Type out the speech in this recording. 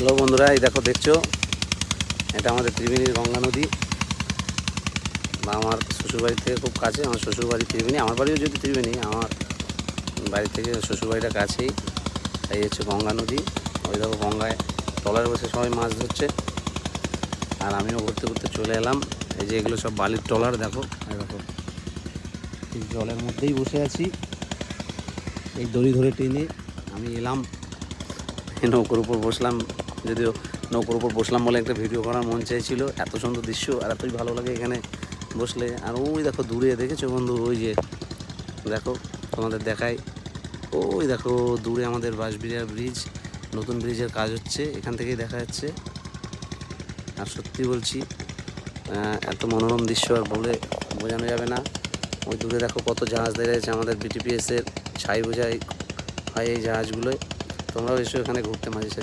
Hello বন্ধুরা, এই দেখো দেখছ? এটা আমাদের ত্রিবেণীর গঙ্গা নদী। বা আমার শ্বশুরবাড়ি থেকে খুব কাছে, আমার শ্বশুরবাড়ি ত্রিবেণী। আমার বাড়িও যদি ত্রিবেণী, আমার বাড়ি থেকে শ্বশুরবাড়িটা কাছেই। এই হচ্ছে গঙ্গা নদী। ওই দেখো গঙ্গায় টলার বসে সবাই মাছ ধরছে। আর আমিও ঘুরতে ঘুরতে চলে এলাম। এই যে এগুলো সব বালির টলার দেখো। দেখো। জলের মধ্যেই বসে আছি। এই দড়ি ধরে টেনে আমি এলাম। নৌকোর উপর বসলাম। যদিও নৌকোর উপর বসলাম বলে একটা ভিডিও করার মন চাইছিল। এত সুন্দর দৃশ্য আর এতই ভালো লাগে এখানে বসলে। আর ওই দেখো দূরে, দেখেছ বন্ধু? ওই যে দেখো, তোমাদের দেখাই। ওই দেখো দূরে আমাদের বাঁশবিড়িয়া ব্রিজ নতুন ব্রিজের কাজ হচ্ছে, এখান থেকেই দেখা যাচ্ছে। আর সত্যি বলছি এত মনোরম দৃশ্য আর বলে বোঝানো যাবে না। ওই দূরে দেখো কত জাহাজ দেখা যাচ্ছে আমাদের বিটিপিএসের ছাই বোঝাই হয় এই জাহাজগুলোয়। তোমরাও এসো এখানে ঘুরতে মাঝে সাঝে।